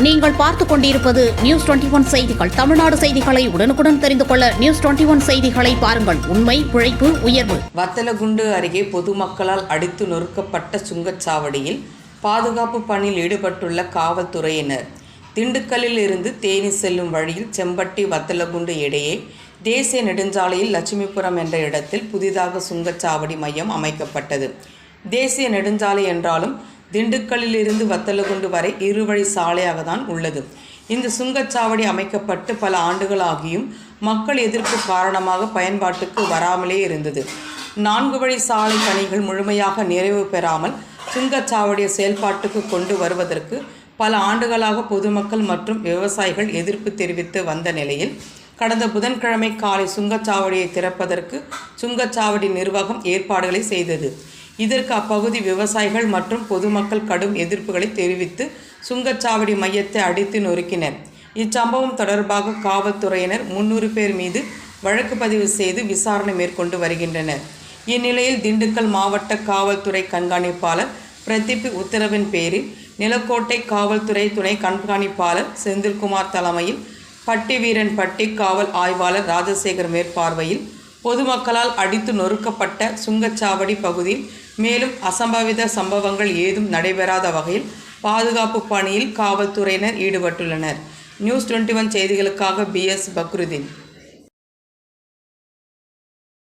நீங்கள் பார்த்துக் கொண்டிருப்பது நியூஸ் டுவெண்டி ஒன் செய்திகள். தமிழ்நாடு செய்திகளை உடனுக்குடன் தெரிந்து கொள்ள நியூஸ் டுவெண்டி ஒன் செய்திகளை பாருங்கள். உண்மை உழைப்பு உயர்வு. வத்தலகுண்டு அருகே பொதுமக்களால் அடித்து நொறுக்கப்பட்ட சுங்கச்சாவடியில் பாதுகாப்பு பணியில் ஈடுபட்டுள்ள காவல்துறையினர். திண்டுக்கல்லில் இருந்து தேனி செல்லும் வழியில் செம்பட்டி வத்தலகுண்டு இடையே தேசிய நெடுஞ்சாலையில் லட்சுமிபுரம் என்ற இடத்தில் புதிதாக சுங்கச்சாவடி மையம் அமைக்கப்பட்டது. தேசிய நெடுஞ்சாலை என்றாலும் திண்டுக்கல்லில் இருந்து வத்தலகுண்டு வரை இருவழி சாலையாக தான் உள்ளது. இந்த சுங்கச்சாவடி அமைக்கப்பட்டு பல ஆண்டுகளாகியும் மக்கள் எதிர்ப்பு காரணமாக பயன்பாட்டுக்கு வராமலே இருந்தது. நான்கு வழி சாலை பணிகள் முழுமையாக நிறைவு பெறாமல் சுங்கச்சாவடியை செயல்பாட்டுக்கு கொண்டு வருவதற்கு பல ஆண்டுகளாக பொதுமக்கள் மற்றும் விவசாயிகள் எதிர்ப்பு தெரிவித்து வந்த நிலையில் கடந்த புதன்கிழமை காலை சுங்கச்சாவடியை திறப்பதற்கு சுங்கச்சாவடி நிர்வாகம் ஏற்பாடுகளை செய்தது. இதற்கு அப்பகுதி விவசாயிகள் மற்றும் பொதுமக்கள் கடும் எதிர்ப்புகளை தெரிவித்து சுங்கச்சாவடி மையத்தை அடித்து நொறுக்கினர். இச்சம்பவம் தொடர்பாக காவல்துறையினர் முன்னூறு பேர் மீது வழக்கு பதிவு செய்து விசாரணை மேற்கொண்டு வருகின்றனர். இந்நிலையில் திண்டுக்கல் மாவட்ட காவல்துறை கண்காணிப்பாளர் பிரதீப் உத்தரவின் பேரில் நிலக்கோட்டை காவல்துறை துணை கண்காணிப்பாளர் செந்தில்குமார் தலைமையில் பட்டி வீரன் பட்டி காவல் ஆய்வாளர் ராஜசேகர் மேற்பார்வையில் பொதுமக்களால் அடித்து நொறுக்கப்பட்ட சுங்கச்சாவடி பகுதியில் மேலும் அசம்பாவித சம்பவங்கள் ஏதும் நடைபெறாத வகையில் பாதுகாப்பு பணியில் காவல்துறையினர் ஈடுபட்டுள்ளனர். நியூஸ் டுவெண்ட்டி ஒன் செய்திகளுக்காக பி எஸ் பக்ருதீன்.